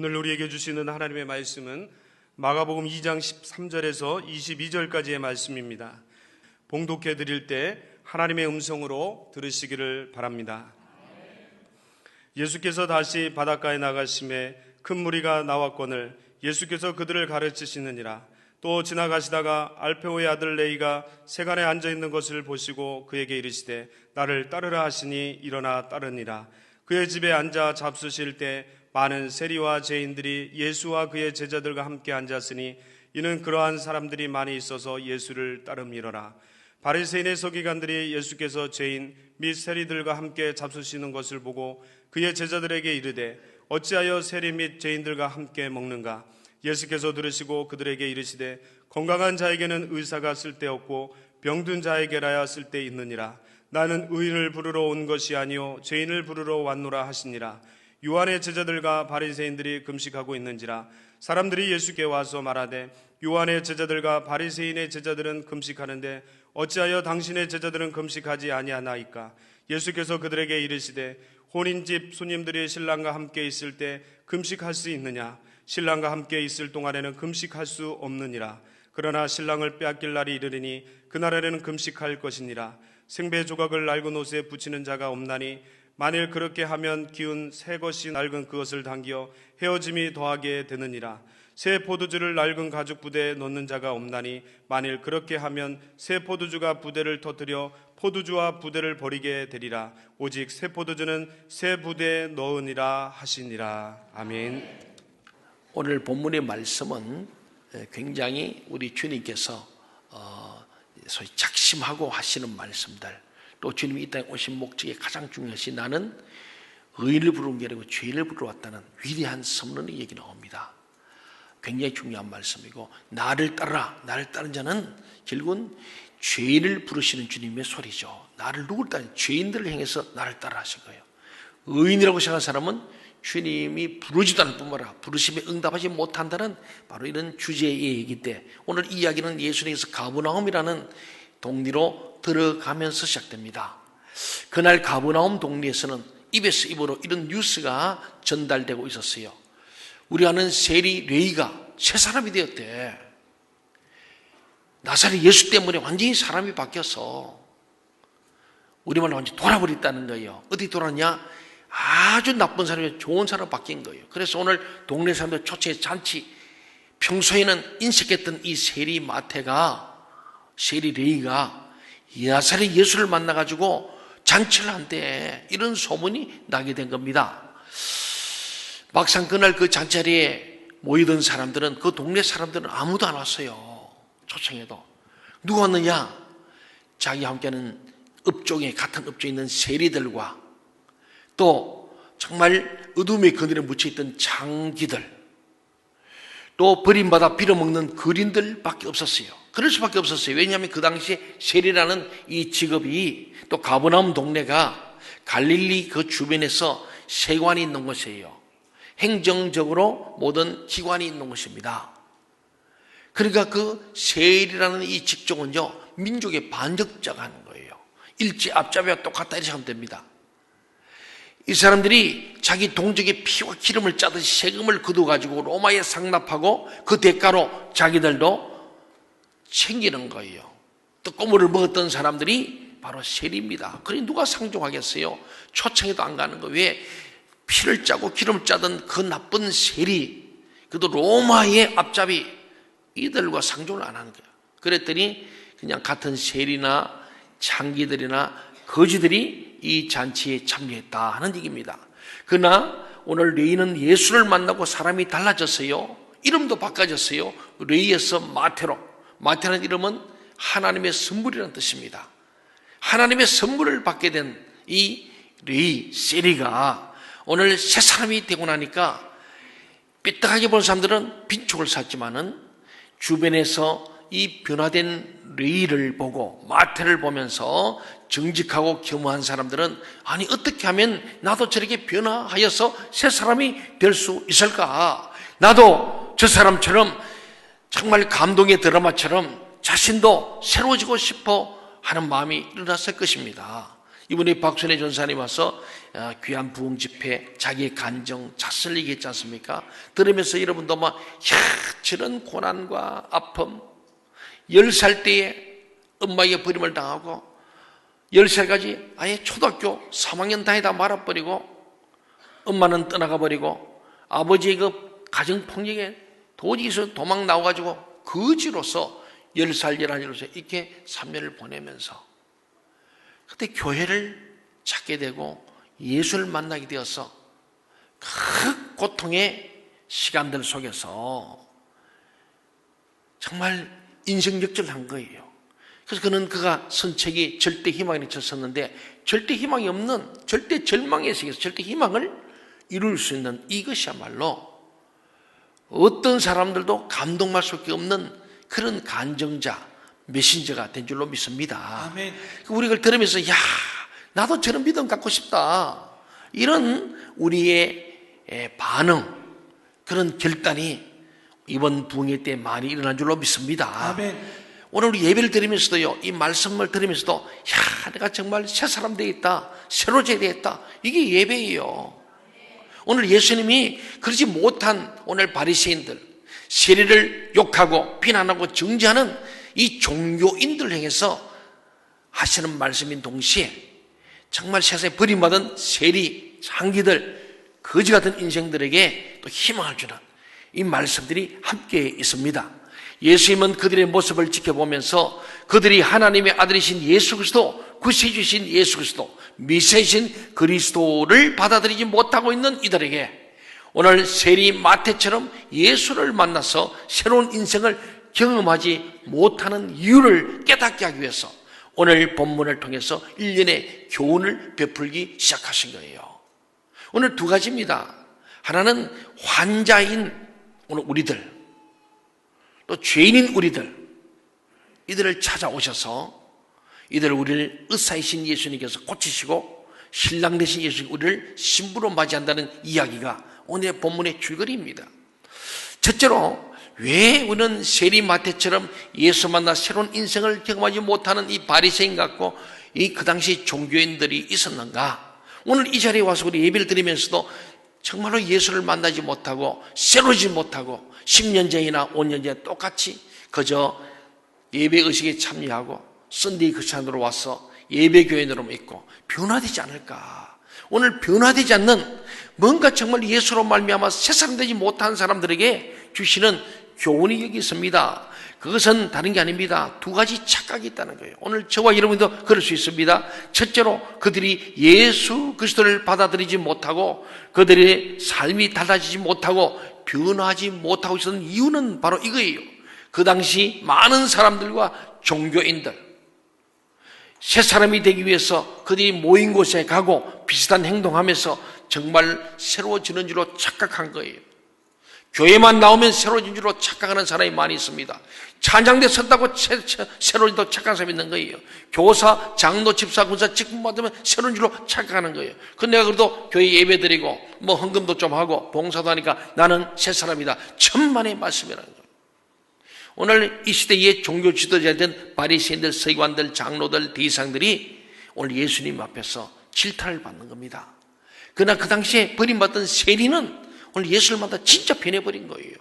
오늘 우리에게 주시는 하나님의 말씀은 마가복음 2장 13절에서 22절까지의 말씀입니다. 봉독해 드릴 때 하나님의 음성으로 들으시기를 바랍니다. 예수께서 다시 바닷가에 나가심에 큰 무리가 나왔거늘 예수께서 그들을 가르치시느니라. 또 지나가시다가 알페오의 아들 레이가 세간에 앉아 있는 것을 보시고 그에게 이르시되 나를 따르라 하시니 일어나 따르니라. 그의 집에 앉아 잡수실 때 많은 세리와 죄인들이 예수와 그의 제자들과 함께 앉았으니 이는 그러한 사람들이 많이 있어서 예수를 따름이러라. 바리새인의 서기관들이 예수께서 죄인 및 세리들과 함께 잡수시는 것을 보고 그의 제자들에게 이르되 어찌하여 세리 및 죄인들과 함께 먹는가? 예수께서 들으시고 그들에게 이르시되 건강한 자에게는 의사가 쓸데없고 병든 자에게라야 쓸데 있느니라. 나는 의인을 부르러 온 것이 아니요 죄인을 부르러 왔노라 하시니라. 요한의 제자들과 바리새인들이 금식하고 있는지라 사람들이 예수께 와서 말하되 요한의 제자들과 바리새인의 제자들은 금식하는데 어찌하여 당신의 제자들은 금식하지 아니하나이까? 예수께서 그들에게 이르시되 혼인집 손님들이 신랑과 함께 있을 때 금식할 수 있느냐? 신랑과 함께 있을 동안에는 금식할 수 없느니라. 그러나 신랑을 빼앗길 날이 이르리니 그날에는 금식할 것이니라. 생배 조각을 낡은 옷에 붙이는 자가 없나니 만일 그렇게 하면 기운 새 것이 낡은 그것을 당겨 헤어짐이 더하게 되느니라. 새 포도주를 낡은 가죽 부대에 넣는 자가 없나니 만일 그렇게 하면 새 포도주가 부대를 터뜨려 포도주와 부대를 버리게 되리라. 오직 새 포도주는 새 부대에 넣으니라 하시니라. 아멘. 오늘 본문의 말씀은 굉장히 우리 주님께서 어, 소위 작심하고 하시는 말씀들 또 주님이 이 땅에 오신 목적이 가장 중요하시 나는 의인을 부르는 게 아니고 죄인을 부르러 왔다는 위대한 선언의 얘기 나옵니다. 굉장히 중요한 말씀이고 나를 따라 나를 따른 자는 결국은 죄인을 부르시는 주님의 소리죠. 나를 누굴 따르 죄인들을 향해서 나를 따라 하신 거예요. 의인이라고 생각한 사람은 주님이 부르지도 않을 뿐만 아니라 부르심에 응답하지 못한다는 바로 이런 주제의 얘기기 때 오늘 이야기는 예수님께서 가브나움이라는 동리로 들어가면서 시작됩니다. 그날 가브나움 동리에서는 입에서 입으로 이런 뉴스가 전달되고 있었어요. 우리 아는 세리 레이가 새 사람이 되었대. 나사렛 예수 때문에 완전히 사람이 바뀌어서 우리만 완전히 돌아버렸다는 거예요. 어디 돌았냐? 아주 나쁜 사람이 좋은 사람 바뀐 거예요. 그래서 오늘 동네 사람들 초청해 잔치 평소에는 인색했던 이 세리 마태가 세리 레이가 나사렛 예수를 만나가지고 잔치를 한대 이런 소문이 나게 된 겁니다. 막상 그날 그 잔자리에 모이던 사람들은 그 동네 사람들은 아무도 안 왔어요. 초청해도. 누가 왔느냐? 자기 함께하는 업종에 같은 업종에 있는 세리들과 또 정말 어둠의 그늘에 묻혀있던 장기들 또 버림받아 빌어먹는 그린들밖에 없었어요. 그럴 수밖에 없었어요. 왜냐하면 그 당시에 세리라는 이 직업이 또 가버나움 동네가 갈릴리 그 주변에서 세관이 있는 곳이에요. 행정적으로 모든 기관이 있는 곳입니다. 그러니까 그 세일이라는 이 직종은요, 민족의 반역자가 하는 거예요. 일제 앞잡이와 똑같다 이렇게 하면 됩니다. 이 사람들이 자기 동족의 피와 기름을 짜듯이 세금을 거둬가지고 로마에 상납하고 그 대가로 자기들도 챙기는 거예요. 또 꼬물을 먹었던 사람들이 바로 세리입니다. 그러니 누가 상종하겠어요? 초청에도 안 가는 거. 왜? 피를 짜고 기름을 짜던 그 나쁜 세리, 그도 로마의 앞잡이, 이들과 상종을 안 하는 거예요. 그랬더니 그냥 같은 세리나 장기들이나 거지들이 이 잔치에 참여했다 하는 얘기입니다. 그러나 오늘 레이는 예수를 만나고 사람이 달라졌어요. 이름도 바꿔졌어요. 레이에서 마테로. 마테라는 이름은 하나님의 선물이라는 뜻입니다. 하나님의 선물을 받게 된 이 레이, 세리가 오늘 새 사람이 되고 나니까 삐딱하게 본 사람들은 빈촉을 샀지만은 주변에서 이 변화된 레이를 보고 마태를 보면서 정직하고 겸허한 사람들은 아니 어떻게 하면 나도 저렇게 변화하여서 새 사람이 될 수 있을까? 나도 저 사람처럼 정말 감동의 드라마처럼 자신도 새로워지고 싶어 하는 마음이 일어났을 것입니다. 이분이 박순애 전사님 와서 어, 귀한 부흥 집회 자기의 간정 자슬 얘기했지 않습니까? 들으면서 여러분도 막 야, 저런 고난과 아픔 10살 때에 엄마에게 버림을 당하고 10살까지 아예 초등학교 3학년 다니다 말아버리고 엄마는 떠나가 버리고 아버지의 그 가정 폭력에 도지에서 도망 나와가지고 거지로서 10살, 11살로서 이렇게 3년을 보내면서 그때 교회를 찾게 되고 예수를 만나게 되어서 그 고통의 시간들 속에서 정말 인생 역전한 거예요. 그래서 그는 그가 선책이 절대 희망에 쳤었는데 절대 희망이 없는 절대 절망의 세계에서 절대 희망을 이룰 수 있는 이것이야말로 어떤 사람들도 감동할 수밖에 없는 그런 간정자, 메신저가 된 줄로 믿습니다. 아멘. 우리 그걸 들으면서 야 나도 저런 믿음 갖고 싶다. 이런 우리의 에, 반응, 그런 결단이 이번 부흥회 때 많이 일어난 줄로 믿습니다. 아멘. 오늘 우리 예배를 드리면서도요, 이 말씀을 들으면서도, 야, 내가 정말 새 사람 되겠다. 새로 되겠다. 이게 예배예요. 오늘 예수님이 그러지 못한 오늘 바리새인들, 세리를 욕하고 비난하고 정죄하는 이 종교인들 향해서 하시는 말씀인 동시에 정말 세상에 버림받은 세리, 장기들, 거지 같은 인생들에게 또 희망을 주는 이 말씀들이 함께 있습니다. 예수님은 그들의 모습을 지켜보면서 그들이 하나님의 아들이신 예수 그리스도, 구세주신 예수 그리스도, 미세신 그리스도를 받아들이지 못하고 있는 이들에게 오늘 세리 마태처럼 예수를 만나서 새로운 인생을 경험하지 못하는 이유를 깨닫게 하기 위해서 오늘 본문을 통해서 일련의 교훈을 베풀기 시작하신 거예요. 오늘 두 가지입니다. 하나는 환자인 오늘 우리들, 또 죄인인 우리들, 이들을 찾아오셔서 이들을 우리를 의사이신 예수님께서 고치시고 신랑 되신 예수님 우리를 신부로 맞이한다는 이야기가 오늘의 본문의 줄거리입니다. 첫째로 왜 우리는 세리 마태처럼 예수 만나 새로운 인생을 경험하지 못하는 이 바리새인 같고 이 그 당시 종교인들이 있었는가? 오늘 이 자리에 와서 우리 예배를 드리면서도 정말로 예수를 만나지 못하고 새로지 못하고 10년 전이나 5년 전에 똑같이 그저 예배 의식에 참여하고 썬데이 크리스찬으로 와서 예배 교인으로 있고 변화되지 않을까? 오늘 변화되지 않는 뭔가 정말 예수로 말미암아 새 사람 되지 못한 사람들에게 주시는 교훈이 여기 있습니다. 그것은 다른 게 아닙니다. 두 가지 착각이 있다는 거예요. 오늘 저와 여러분도 그럴 수 있습니다. 첫째로 그들이 예수 그리스도를 받아들이지 못하고 그들의 삶이 달라지지 못하고 변화하지 못하고 있었는 이유는 바로 이거예요. 그 당시 많은 사람들과 종교인들 새 사람이 되기 위해서 그들이 모인 곳에 가고 비슷한 행동하면서 정말 새로워지는 줄로 착각한 거예요. 교회만 나오면 새로워진 줄로 착각하는 사람이 많이 있습니다. 찬양대 섰다고 새로워진다고 착각하는 사람이 있는 거예요. 교사, 장로, 집사, 군사 직분 받으면 새로운 줄로 착각하는 거예요. 근데 내가 그래도 교회 예배 드리고 뭐 헌금도 좀 하고 봉사도 하니까 나는 새 사람이다. 천만의 말씀이라는 거예요. 오늘 이 시대의 종교 지도자들, 바리새인들, 서기관들, 장로들, 대상들이 오늘 예수님 앞에서 질타를 받는 겁니다. 그러나 그 당시에 버림받던 세리는 오늘 예수를 만나 진짜 변해버린 거예요.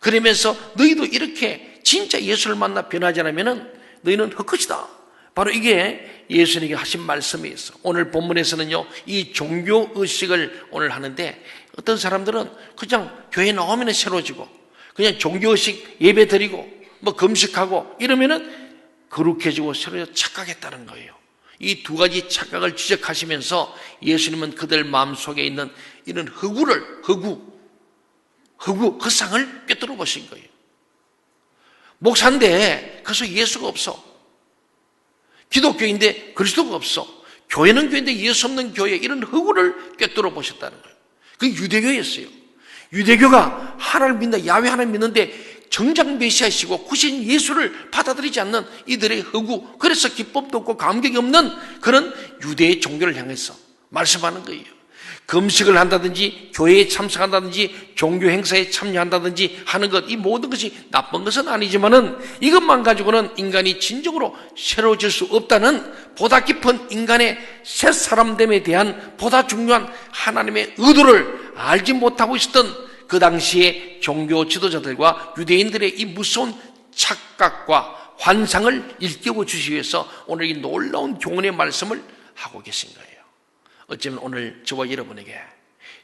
그러면서 너희도 이렇게 진짜 예수를 만나 변하지 않으면 너희는 헛것이다. 바로 이게 예수님에게 하신 말씀이 있어. 오늘 본문에서는요, 이 종교 의식을 오늘 하는데 어떤 사람들은 그냥 교회 나오면 새로지고 그냥 종교 의식 예배 드리고 뭐 금식하고 이러면은 거룩해지고 새로 착각했다는 거예요. 이 두 가지 착각을 지적하시면서 예수님은 그들 마음속에 있는 이런 허구를 허구 허구 헛상을 꿰뚫어 보신 거예요. 목사인데 그래서 예수가 없어. 기독교인데 그리스도가 없어. 교회는 교회인데 예수 없는 교회 이런 허구를 꿰뚫어 보셨다는 거예요. 그 유대교였어요. 유대교가 하나를 믿는 야외 하나를 믿는데 정작 메시아시고 구신 예수를 받아들이지 않는 이들의 허구 그래서 기법도 없고 감격이 없는 그런 유대의 종교를 향해서 말씀하는 거예요. 금식을 한다든지 교회에 참석한다든지 종교 행사에 참여한다든지 하는 것 이 모든 것이 나쁜 것은 아니지만은 이것만 가지고는 인간이 진정으로 새로워질 수 없다는 보다 깊은 인간의 새 사람됨에 대한 보다 중요한 하나님의 의도를 알지 못하고 있었던 그 당시에 종교 지도자들과 유대인들의 이 무서운 착각과 환상을 일깨워 주시기 위해서 오늘 이 놀라운 교훈의 말씀을 하고 계신 거예요. 어쩌면 오늘 저와 여러분에게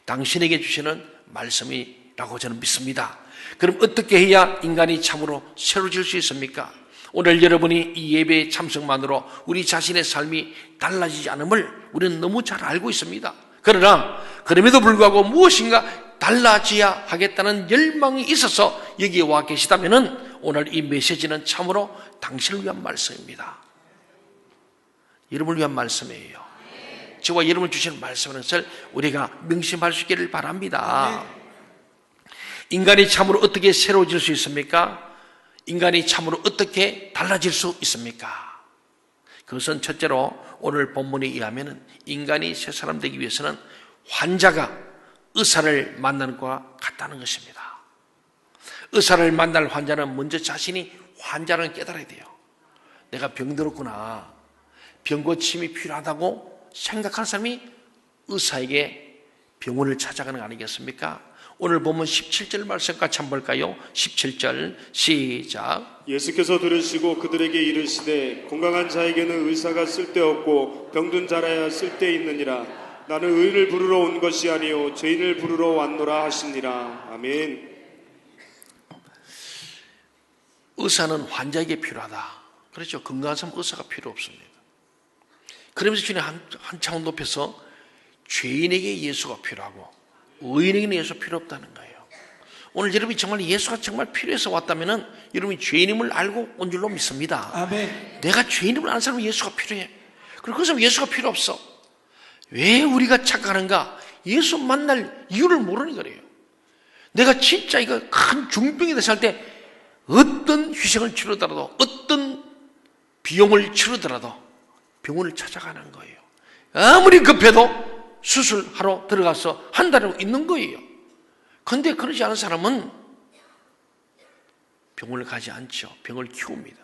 당신에게 주시는 말씀이라고 저는 믿습니다. 그럼 어떻게 해야 인간이 참으로 새로질 수 있습니까? 오늘 여러분이 이 예배의 참석만으로 우리 자신의 삶이 달라지지 않음을 우리는 너무 잘 알고 있습니다. 그러나 그럼에도 불구하고 무엇인가 달라져야 하겠다는 열망이 있어서 여기에 와 계시다면은 오늘 이 메시지는 참으로 당신을 위한 말씀입니다. 여러분을 위한 말씀이에요. 저와 여러분 주시는 말씀을 우리가 명심할 수 있기를 바랍니다. 인간이 참으로 어떻게 새로워질 수 있습니까? 인간이 참으로 어떻게 달라질 수 있습니까? 그것은 첫째로 오늘 본문에 의하면 인간이 새 사람 되기 위해서는 환자가 의사를 만나는 것과 같다는 것입니다. 의사를 만날 환자는 먼저 자신이 환자라는 깨달아야 돼요. 내가 병들었구나. 병 고침이 필요하다고 생각하는 사람이 의사에게 병원을 찾아가는 거 아니겠습니까? 오늘 보면 17절 말씀 같이 한번 볼까요? 17절 시작. 예수께서 들으시고 그들에게 이르시되 건강한 자에게는 의사가 쓸데없고 병든 자라야 쓸데있느니라 나는 의인을 부르러 온 것이 아니요 죄인을 부르러 왔노라 하시니라 아멘 의사는 환자에게 필요하다. 그렇죠. 건강한 사람 의사가 필요 없습니다. 그러면서 주님 한, 한 차원 높여서 죄인에게 예수가 필요하고 의인에게는 예수 필요 없다는 거예요. 오늘 여러분이 정말 예수가 정말 필요해서 왔다면은 여러분이 죄인임을 알고 온 줄로 믿습니다. 아멘. 내가 죄인임을 아는 사람은 예수가 필요해. 그리고 그 사람 예수가 필요 없어. 왜 우리가 착각하는가? 예수 만날 이유를 모르는 거래요. 내가 진짜 이거 큰 중병이 할때 어떤 희생을 치르더라도 어떤 비용을 치르더라도 병원을 찾아가는 거예요. 아무리 급해도 수술하러 들어가서 한 달을 있는 거예요. 근데 그러지 않은 사람은 병원을 가지 않죠. 병을 키웁니다.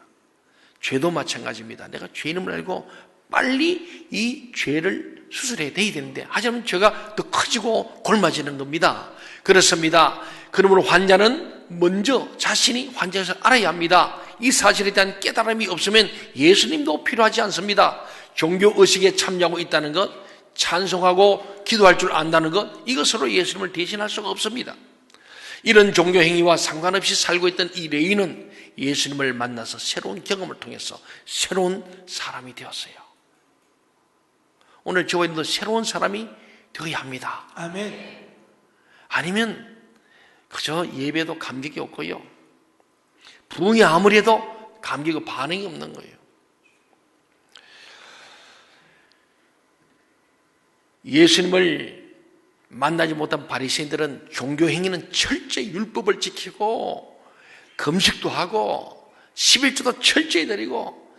죄도 마찬가지입니다. 내가 죄인임을 알고 빨리 이 죄를 수술해야 되는데 하지만 죄가 더 커지고 골마지는 겁니다. 그렇습니다. 그러므로 환자는 먼저 자신이 환자에서 알아야 합니다. 이 사실에 대한 깨달음이 없으면 예수님도 필요하지 않습니다. 종교 의식에 참여하고 있다는 것, 찬송하고 기도할 줄 안다는 것, 이것으로 예수님을 대신할 수가 없습니다. 이런 종교 행위와 상관없이 살고 있던 이 레인은 예수님을 만나서 새로운 경험을 통해서 새로운 사람이 되었어요. 오늘 저와 여러분도 새로운 사람이 되어야 합니다. 아멘. 아니면 그저 예배도 감격이 없고요. 부흥이 아무리 해도 감격이 반응이 없는 거예요. 예수님을 만나지 못한 바리새인들은 종교 행위는 철저히 율법을 지키고 금식도 하고 11조도 철저히 드리고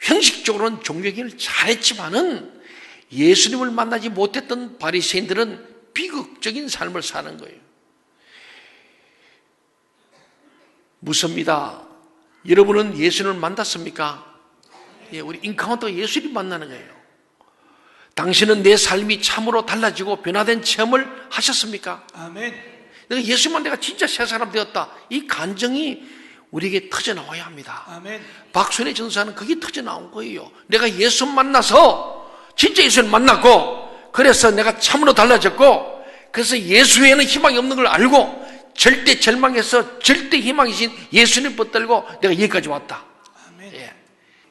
형식적으로는 종교 행위를 잘했지만은 예수님을 만나지 못했던 바리새인들은 비극적인 삶을 사는 거예요. 무섭니다. 여러분은 예수님을 만났습니까? 예, 우리 인카운터가 예수님 만나는 거예요. 당신은 내 삶이 참으로 달라지고 변화된 체험을 하셨습니까? 아멘. 내가 예수만 내가 진짜 새 사람 되었다. 이 간정이 우리에게 터져 나와야 합니다. 아멘. 박순의 전사는 그게 터져 나온 거예요. 내가 예수 만나서 진짜 예수를 만났고 그래서 내가 참으로 달라졌고 그래서 예수 에는 희망이 없는 걸 알고 절대 절망해서 절대 희망이신 예수님 붙들고 내가 여기까지 왔다. 아멘. 예.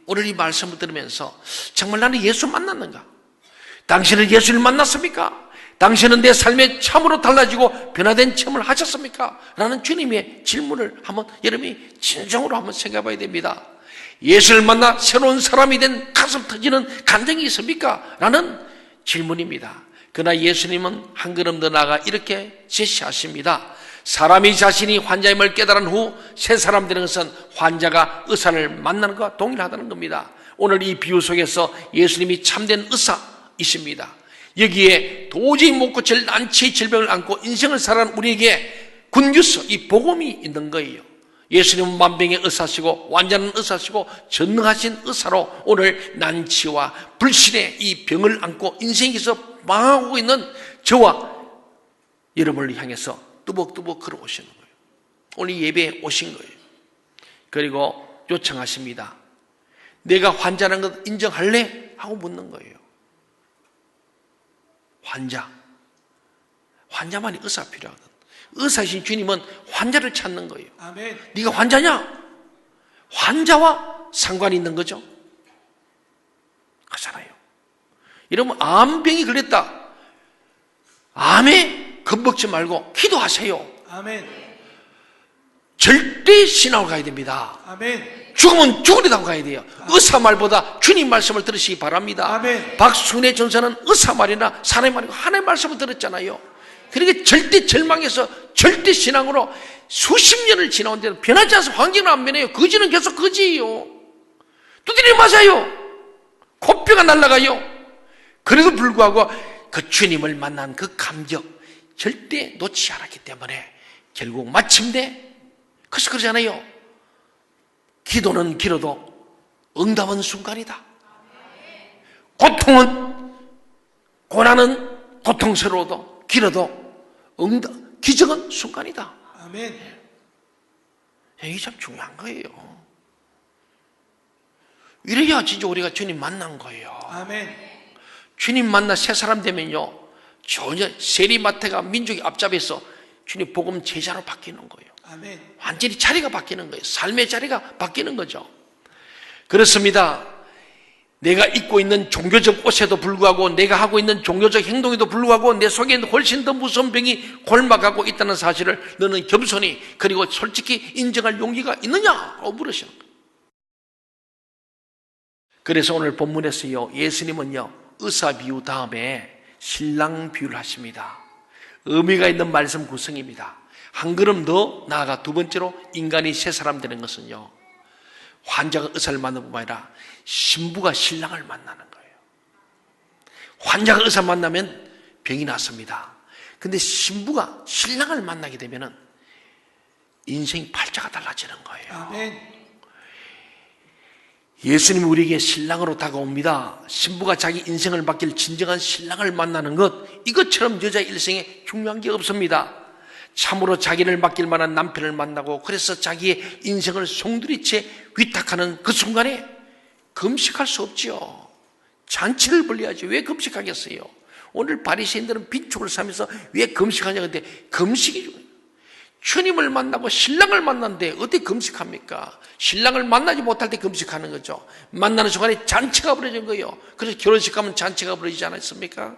오늘 이 말씀을 들으면서 정말 나는 예수 만났는가? 당신은 예수를 만났습니까? 당신은 내 삶에 참으로 달라지고 변화된 체험을 하셨습니까? 라는 주님의 질문을 한번 여러분이 진정으로 한번 생각해 봐야 됩니다. 예수를 만나 새로운 사람이 된 가슴 터지는 감정이 있습니까? 라는 질문입니다. 그러나 예수님은 한 걸음 더 나아가 이렇게 제시하십니다. 사람이 자신이 환자임을 깨달은 후 새 사람 되는 것은 환자가 의사를 만나는 것과 동일하다는 겁니다. 오늘 이 비유 속에서 예수님이 참된 의사이십니다. 여기에 도저히 못 고칠 난치의 질병을 안고 인생을 살아가는 우리에게 굿뉴스, 이 복음이 있는 거예요. 예수님은 만병의 의사시고 완전한 의사시고 전능하신 의사로 오늘 난치와 불신의 이 병을 안고 인생에서 망하고 있는 저와 여러분을 향해서 뚜벅뚜벅 걸어오시는 거예요. 오늘 예배에 오신 거예요. 그리고 요청하십니다. 내가 환자라는 것 인정할래? 하고 묻는 거예요. 환자. 환자만이 의사 필요하거든. 의사이신 주님은 환자를 찾는 거예요. 아멘. 네가 환자냐? 환자와 상관이 있는 거죠. 그렇잖아요. 이러면 암병이 걸렸다. 암에 겁먹지 말고 기도하세요. 아멘. 절대 신앙을 가야 됩니다. 아멘. 죽으면 죽으리라고 가야 돼요. 의사 말보다 주님 말씀을 들으시기 바랍니다. 아멘. 박순애 전사는 의사 말이나 사람의 말이고 하나님의 말씀을 들었잖아요. 그러니까 절대 절망해서 절대 신앙으로 수십 년을 지나온데도 변하지 않아서 환경은 안 변해요. 거지는 계속 거지예요. 두드려 맞아요. 코뼈가 날아가요. 그래도 불구하고 그 주님을 만난 그 감격 절대 놓지 않았기 때문에 결국 마침내 그래서 그러잖아요. 기도는 길어도 응답은 순간이다. 고통은 고난은 고통스러워도 길어도 응답 기적은 순간이다. 아멘. 이게 참 중요한 거예요. 이래야 진짜 우리가 주님 만난 거예요. 아멘. 주님 만나 새 사람 되면요. 전혀 세리마태가 민족이 앞잡에서 주님 복음 제자로 바뀌는 거예요. 아멘. 완전히 자리가 바뀌는 거예요. 삶의 자리가 바뀌는 거죠. 그렇습니다. 내가 입고 있는 종교적 옷에도 불구하고 내가 하고 있는 종교적 행동에도 불구하고 내 속에 훨씬 더 무서운 병이 골막하고 있다는 사실을 너는 겸손히 그리고 솔직히 인정할 용기가 있느냐고 물으시는 거예요. 그래서 오늘 본문에서요. 예수님은요. 의사 비유 다음에 신랑 비유를 하십니다. 의미가 있는 말씀 구성입니다. 한 걸음 더 나아가 두 번째로 인간이 새 사람 되는 것은요. 환자가 의사를 만나는 뿐만 아니라 신부가 신랑을 만나는 거예요. 환자가 의사 만나면 병이 났습니다. 근데 신부가 신랑을 만나게 되면은 인생 팔자가 달라지는 거예요. 아멘. 예수님이 우리에게 신랑으로 다가옵니다. 신부가 자기 인생을 맡길 진정한 신랑을 만나는 것, 이것처럼 여자 일생에 중요한 게 없습니다. 참으로 자기를 맡길 만한 남편을 만나고 그래서 자기의 인생을 송두리째 위탁하는 그 순간에 금식할 수 없지요. 잔치를 벌려야지. 왜 금식하겠어요? 오늘 바리새인들은 빈축을 사면서 왜 금식하냐 근데 금식이. 주님을 만나고 신랑을 만났는데 어디 금식합니까? 신랑을 만나지 못할 때 금식하는 거죠. 만나는 순간에 잔치가 벌어진 거예요. 그래서 결혼식 가면 잔치가 벌어지지 않았습니까?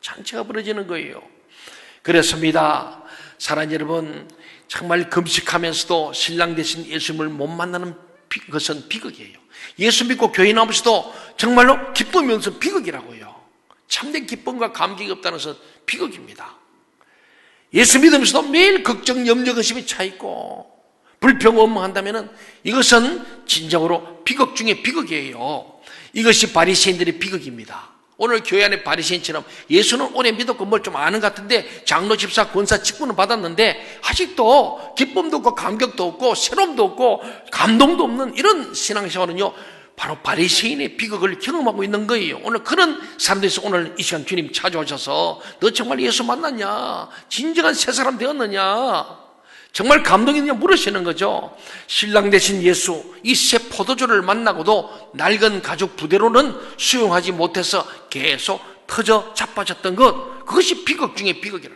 잔치가 벌어지는 거예요. 그렇습니다. 사랑 여러분, 정말 금식하면서도 신랑 대신 예수님을 못 만나는 비- 것은 비극이에요. 예수 믿고 교회 나오면서도 정말로 없으면 비극이라고요. 참된 기쁨과 감격이 없다는 것은 비극입니다. 예수 믿으면서도 매일 걱정, 염려, 의심이 차 있고 불평, 원망한다면 이것은 진정으로 비극 중에 비극이에요. 이것이 바리새인들의 비극입니다. 오늘 교회 안에 바리새인처럼 예수는 오래 믿었고 뭘 좀 아는 것 같은데 장로, 집사, 권사 직분을 받았는데 아직도 기쁨도 없고 감격도 없고 새로움도 없고 감동도 없는 이런 신앙생활은요 바로 바리새인의 비극을 경험하고 있는 거예요. 오늘 그런 사람들에서 오늘 이 시간 주님 찾아오셔서 너 정말 예수 만났냐? 진정한 새 사람 되었느냐? 정말 감동이 있냐 물으시는 거죠. 신랑 대신 예수 이 새 포도주를 만나고도 낡은 가죽 부대로는 수용하지 못해서 계속 터져 자빠졌던 것 그것이 비극 중에 비극이라.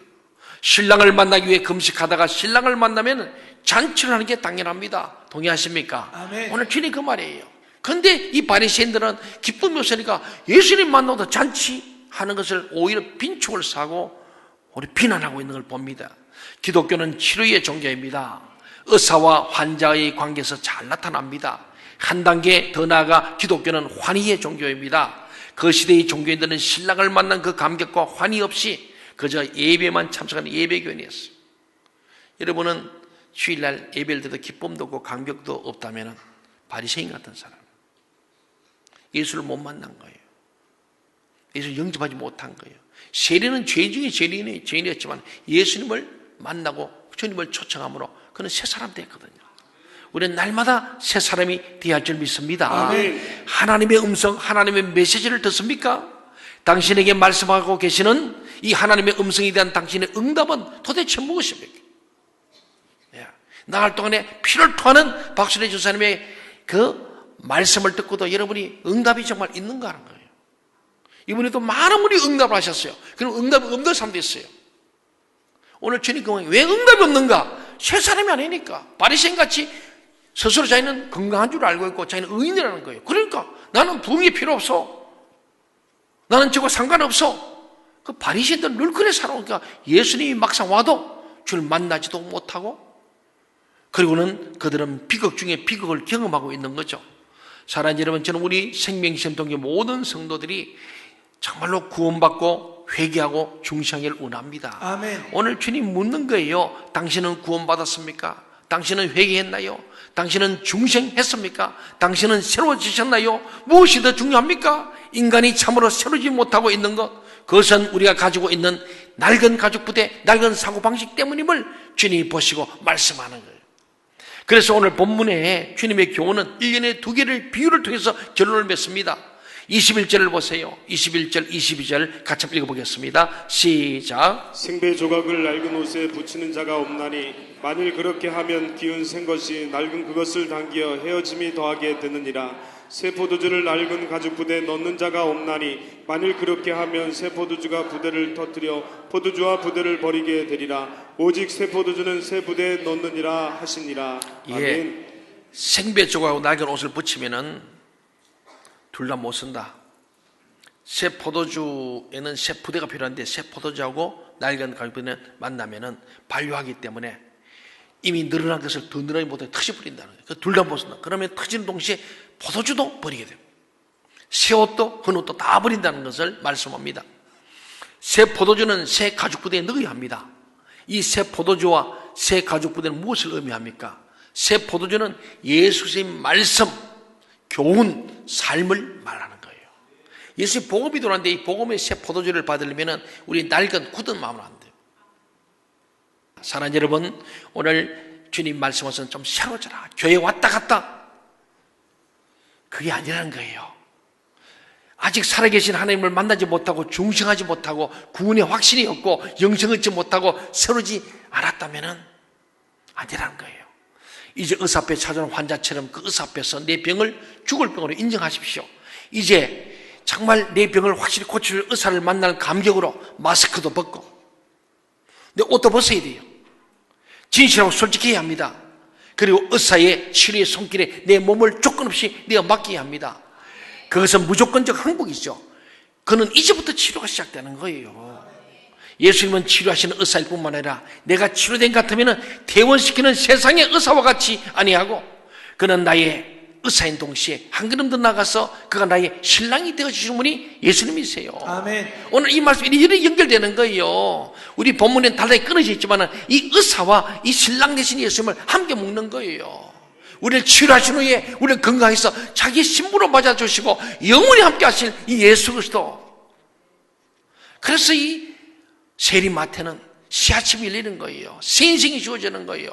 신랑을 만나기 위해 금식하다가 신랑을 만나면 잔치를 하는 게 당연합니다. 동의하십니까? 아멘. 오늘 주님 그 말이에요. 근데 이 바리새인들은 기쁨이 없으니까 예수님 만나도 잔치하는 것을 오히려 빈축을 사고 우리 비난하고 있는 걸 봅니다. 기독교는 치료의 종교입니다. 의사와 환자의 관계에서 잘 나타납니다. 한 단계 더 나아가 기독교는 환희의 종교입니다. 그 시대의 종교인들은 신랑을 만난 그 감격과 환희 없이 그저 예배만 참석하는 예배교인이었어요. 여러분은 주일날 예배를 드도 기쁨도 없고 감격도 없다면 바리새인 같은 사람. 예수를 못 만난 거예요. 예수 영접하지 못한 거예요. 세례는 죄 중에 죄인이 죄인이었지만 예수님을 만나고 주님을 초청함으로 그는 새 사람 됐거든요. 우리는 날마다 새 사람이 되어야 할줄 믿습니다. 아멘. 하나님의 음성, 하나님의 메시지를 듣습니까? 당신에게 말씀하고 계시는 이 하나님의 음성에 대한 당신의 응답은 도대체 무엇입니까? 예. 나흘 동안에 피를 토하는 박순애 주사님의 그 말씀을 듣고도 여러분이 응답이 정말 있는가 하는 거예요. 이분에도 많은 분이 응답을 하셨어요. 그럼 응답이 없는 사람도 있어요. 오늘 주님 공항에 왜 응답이 없는가? 새 사람이 아니니까. 바리새인 같이 스스로 자기는 건강한 줄 알고 있고 자기는 의인이라는 거예요. 그러니까 나는 부흥이 필요 없어. 나는 저거 상관없어. 그 바리새인들 늘 그래 살아오니까 예수님이 막상 와도 줄 만나지도 못하고 그리고는 그들은 비극 중에 비극을 경험하고 있는 거죠. 사랑하는 여러분, 저는 우리 생명시험동의 모든 성도들이 정말로 구원받고 회개하고 중시하기를 원합니다. 아멘. 오늘 주님 묻는 거예요. 당신은 구원받았습니까? 당신은 회개했나요? 당신은 중생했습니까? 당신은 새로워지셨나요? 무엇이 더 중요합니까? 인간이 참으로 새로지 못하고 있는 것. 그것은 우리가 가지고 있는 낡은 가족 부대, 낡은 사고방식 때문임을 주님이 보시고 말씀하는 거예요. 그래서 오늘 본문에 주님의 교훈은 1년에 두 개를 비유를 통해서 결론을 맺습니다. 21절을 보세요. 21절, 22절 같이 읽어보겠습니다. 시작. 생배 조각을 낡은 옷에 붙이는 자가 없나니 만일 그렇게 하면 기운 센 것이 낡은 그것을 당기어 헤어짐이 더하게 되느니라 새 포도주를 낡은 가죽 부대에 넣는 자가 없나니 만일 그렇게 하면 새 포도주가 부대를 터뜨려 포도주와 부대를 버리게 되리라 오직 새 포도주는 새 부대에 넣느니라 하시니라 아멘 예. 생배 조각하고 낡은 옷을 붙이면은 둘 다 못 쓴다. 새 포도주에는 새 부대가 필요한데 새 포도주하고 낡은 가죽부대는 만나면은 반려하기 때문에 이미 늘어난 것을 더 늘어나지 못해 터져버린다는 거예요. 둘다 못 쓴다. 그러면 터지는 동시에 포도주도 버리게 됩니다. 새 옷도 헌 옷도 다 버린다는 것을 말씀합니다. 새 포도주는 새 가죽 부대에 넣어야 합니다. 이 새 포도주와 새 가죽 부대는 무엇을 의미합니까? 새 포도주는 예수님 말씀, 교훈, 삶을 말하는 거예요. 예수님 복음이 돌았는데 이 복음의 새 포도주를 받으려면 우리 낡은 굳은 마음으로 안 돼요. 사랑하는 여러분, 오늘 주님 말씀에서는 좀 새로워져라. 교회 왔다 갔다. 그게 아니라는 거예요. 아직 살아계신 하나님을 만나지 못하고 중생하지 못하고 구원의 확신이 없고 영생 얻지 못하고 새로지 않았다면은 아니라는 거예요. 이제 의사 앞에 찾아온 환자처럼 그 의사 앞에서 내 병을 죽을 병으로 인정하십시오. 이제 정말 내 병을 확실히 고칠 의사를 만날 감격으로 마스크도 벗고 내 옷도 벗어야 돼요. 진실하고 솔직해야 합니다. 그리고 의사의 치료의 손길에 내 몸을 조건 없이 내어 맡겨야 합니다. 그것은 무조건적 항복이죠. 그는 이제부터 치료가 시작되는 거예요. 예수님은 치료하시는 의사일 뿐만 아니라 내가 치료된 것 같으면 퇴원시키는 세상의 의사와 같이 아니하고 그는 나의 의사인 동시에 한 걸음 더 나가서 그가 나의 신랑이 되어주시는 분이 예수님이세요. 아멘. 오늘 이 말씀이 이렇게 연결되는 거예요. 우리 본문엔 달라이 끊어져 있지만 이 의사와 이 신랑 되신 예수님을 함께 묶는 거예요. 우리를 치료하신 후에 우리를 건강해서 자기 신부로 맞아주시고 영원히 함께 하실 이 예수 그리스도. 그래서 이 세리마태는 시아침이 열리는 거예요. 새 인생이 주어지는 거예요.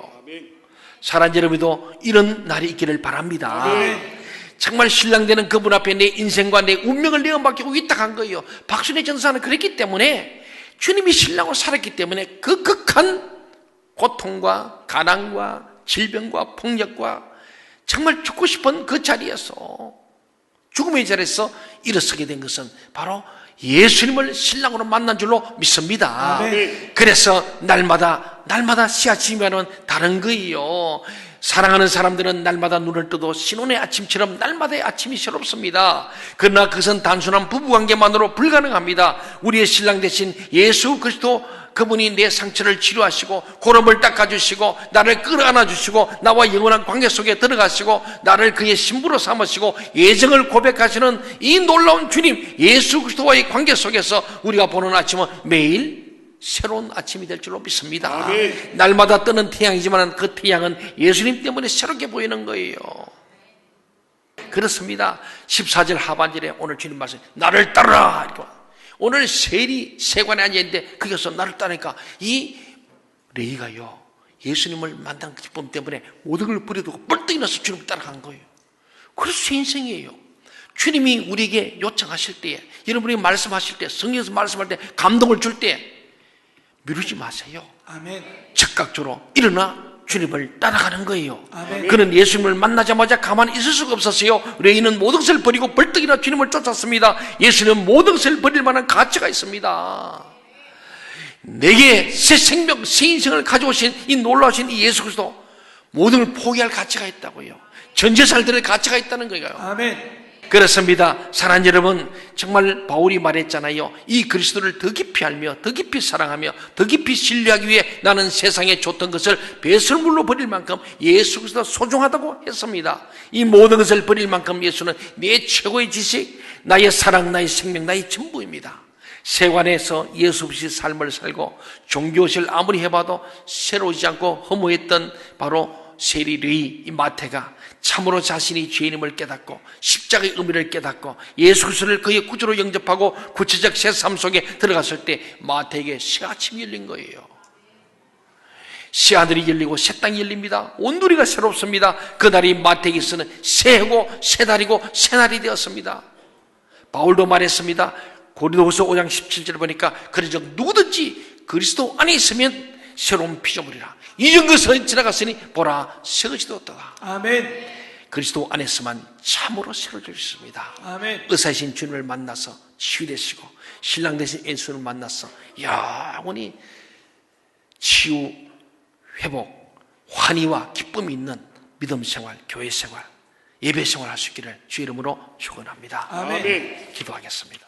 사랑하는 여러분도 이런 날이 있기를 바랍니다. 아멘. 정말 신랑되는 그분 앞에 내 인생과 내 운명을 내어 맡기고 위탁한 거예요. 박순의 전사는 그랬기 때문에 주님이 신랑으로 살았기 때문에 그 극한 고통과 가난과 질병과 폭력과 정말 죽고 싶은 그 자리에서 죽음의 자리에서 일어서게 된 것은 바로 예수님을 신랑으로 만난 줄로 믿습니다. 아멘. 그래서 날마다 날마다 씨앗이면은 다른 거예요. 사랑하는 사람들은 날마다 눈을 떠도 신혼의 아침처럼 날마다의 아침이 새롭습니다. 그러나 그것은 단순한 부부관계만으로 불가능합니다. 우리의 신랑 대신 예수 그리스도 그분이 내 상처를 치료하시고 고름을 닦아주시고 나를 끌어안아 주시고 나와 영원한 관계 속에 들어가시고 나를 그의 신부로 삼으시고 예정을 고백하시는 이 놀라운 주님 예수 그리스도와의 관계 속에서 우리가 보는 아침은 매일 새로운 아침이 될 줄로 믿습니다. 아멘. 날마다 뜨는 태양이지만 그 태양은 예수님 때문에 새롭게 보이는 거예요. 그렇습니다. 14절 하반절에 오늘 주님 말씀 나를 따르라 이렇게 오늘 세리 세관에 앉아있는데 거기서 나를 따니까 이 레이가요 예수님을 만난 기쁨 때문에 모든 걸 버려두고 뻘떡 일어나서 주님을 따라간 거예요 그래서 새 인생이에요 주님이 우리에게 요청하실 때에 여러분이 말씀하실 때 성경에서 말씀할 때 감동을 줄 때 미루지 마세요 아멘. 즉각적으로 일어나 주님을 따라가는 거예요. 아멘. 그는 예수님을 만나자마자 가만히 있을 수가 없었어요. 레이는 모든 것을 버리고 벌떡이나 주님을 쫓았습니다. 예수는 모든 것을 버릴 만한 가치가 있습니다. 내게 새 생명, 새 인생을 가져오신 이 놀라우신 이 예수 그리스도 모든 걸 포기할 가치가 있다고요. 전 재산을 드릴 가치가 있다는 거예요. 아멘. 그렇습니다. 사랑하는 여러분, 정말 바울이 말했잖아요. 이 그리스도를 더 깊이 알며, 더 깊이 사랑하며, 더 깊이 신뢰하기 위해 나는 세상에 줬던 것을 배설물로 버릴 만큼 예수 그리스도 소중하다고 했습니다. 이 모든 것을 버릴 만큼 예수는 내 최고의 지식, 나의 사랑, 나의 생명, 나의 전부입니다. 세관에서 예수 없이 삶을 살고 종교실 아무리 해봐도 새로우지 않고 허무했던 바로 세리의 이 마태가 참으로 자신이 죄인임을 깨닫고 십자가의 의미를 깨닫고 예수 그리스도를 그의 구주로 영접하고 구체적 새 삶 속에 들어갔을 때 마태에게 새 아침이 열린 거예요. 새 하늘이 열리고 새 땅이 열립니다. 온누리가 새롭습니다. 그 날이 마태에게서는 새 해고 새 달이고 새 날이 되었습니다. 바울도 말했습니다. 고린도후서 5장 17절 보니까 그러적 누구든지 그리스도 안에 있으면 새로운 피조물이라. 이전 것은 지나갔으니 보라 새 것이 되었다. 아멘. 그리스도 안에서만 참으로 새로워질 수 있습니다. 아멘. 의사이신 주님을 만나서 치유되시고 신랑 되신 예수를 만나서 영원히 치유, 회복, 환희와 기쁨이 있는 믿음 생활, 교회 생활, 예배 생활 할 수 있기를 주 이름으로 축원합니다. 아멘. 기도하겠습니다.